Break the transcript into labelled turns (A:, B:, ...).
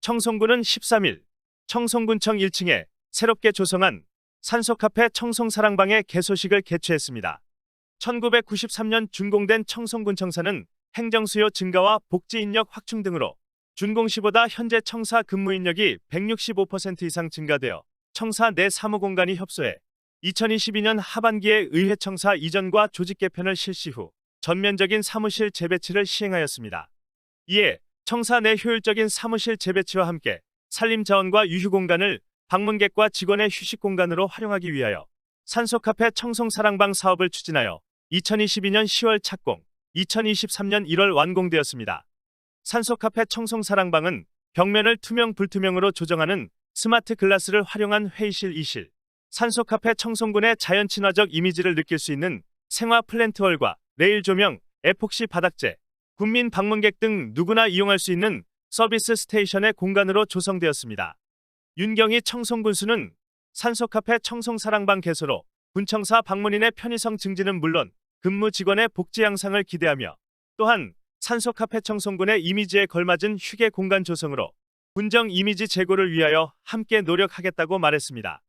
A: 청송군은 13일 청송군청 1층에 새롭게 조성한 산소카페 청송사랑방의 개소식을 개최했습니다. 1993년 준공된 청송군청사는 행정수요 증가와 복지 인력 확충 등으로 준공시보다 현재 청사 근무 인력이 165% 이상 증가되어 청사 내 사무공간이 협소해 2022년 하반기에 의회 청사 이전과 조직 개편을 실시 후 전면적인 사무실 재배치를 시행하였습니다. 이에 청사 내 효율적인 사무실 재배치와 함께 산림 자원과 유휴 공간을 방문객과 직원의 휴식 공간으로 활용하기 위하여 산소 카페 청송 사랑방 사업을 추진하여 2022년 10월 착공, 2023년 1월 완공되었습니다. 산소 카페 청송 사랑방은 벽면을 투명 불투명으로 조정하는 스마트 글라스를 활용한 회의실 2실, 산소 카페 청송군의 자연 친화적 이미지를 느낄 수 있는 생화 플랜트월과 레일 조명, 에폭시 바닥재, 국민 방문객 등 누구나 이용할 수 있는 서비스 스테이션의 공간으로 조성되었습니다. 윤경희 청송군수는 산소 카페 청송 사랑방 개소로 군청사 방문인의 편의성 증진은 물론 근무 직원의 복지 향상을 기대하며 또한 산소 카페 청송군의 이미지에 걸맞은 휴게 공간 조성으로 군정 이미지 제고를 위하여 함께 노력하겠다고 말했습니다.